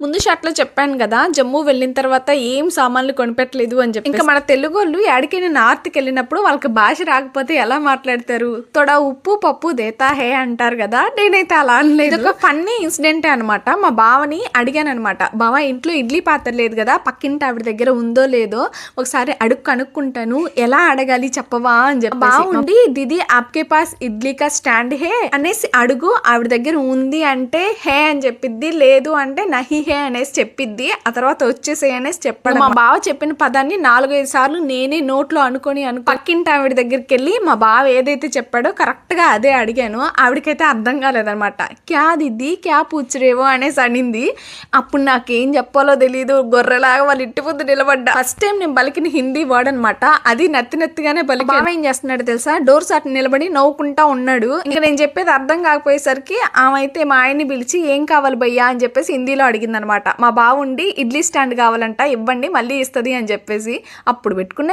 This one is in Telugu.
ముందు షాట్లో చెప్పాను కదా జమ్మూ వెళ్ళిన తర్వాత ఏం సామాన్లు కొనిపెట్టలేదు అని చెప్పి ఇంకా మన తెలుగు వాళ్ళు ఎక్కడికైనా నార్త్కి వెళ్ళినప్పుడు వాళ్ళకి భాష రాకపోతే ఎలా మాట్లాడతారు? తొడ ఉప్పు పప్పు దేతా హే అంటారు కదా నేనైతే అలా అనలేదు. ఒక ఫన్నీ ఇన్సిడెంట్ అనమాట మా బావని అడిగాను అనమాట బావ ఇంట్లో ఇడ్లీ పాత్ర లేదు కదా పక్కింటి ఆవిడ దగ్గర ఉందో లేదో ఒకసారి అడుగు కనుక్కుంటాను. ఎలా అడగాలి చెప్పవా? అని చెప్పి బాగుండి దిది ఆప్కే పాస్ ఇడ్లీ కా స్టాండ్ హే? అనేసి అడుగు ఆవిడ దగ్గర ఉంది అంటే హే అని చెప్పిద్ది లేదు అంటే నహి హే అనేసి చెప్పిద్ది ఆ తర్వాత వచ్చేసే అనేసి చెప్పాడు. మా బావ చెప్పిన పదాన్ని నాలుగైదు సార్లు నేనే నోట్లో అనుకొని అను పక్కింటి ఆవిడ దగ్గరికి వెళ్ళి మా బావ ఏదైతే చెప్పాడో కరెక్ట్గా అదే అడిగాను. ఆవిడకైతే అర్థం కాలేదనమాట క్యా దిద్ది క్యా పూచరేవో అనేసి అనింది. అప్పుడు నాకేం చెప్పాలో తెలియదు గొర్రెలాగా వాళ్ళ ఇంటి ముందు నిలబడ్డా. ఫస్ట్ టైం నేను పలికిన హిందీ వర్డ్ అనమాట అది నత్తి నత్తిగానే పలికి బావ ఏం చేస్తున్నాడు తెలుసా? డోర్ సాట్ నిలబడి నవ్వుకుంటా ఉన్నాడు. ఇంకా నేను చెప్పేది అర్థం కాకపోయేసరికి ఆమె అయితే మా ఆయన్ని పిలిచి ఏం కావాలి భయ్యా? అని చెప్పేసి హిందీలో అడిగింది అనమాట మా బావుండి ఇడ్లీ స్టాండ్ కావాలంట ఇవ్వండి మళ్ళీ ఇస్తుంది అని చెప్పేసి అప్పుడు పెట్టుకున్న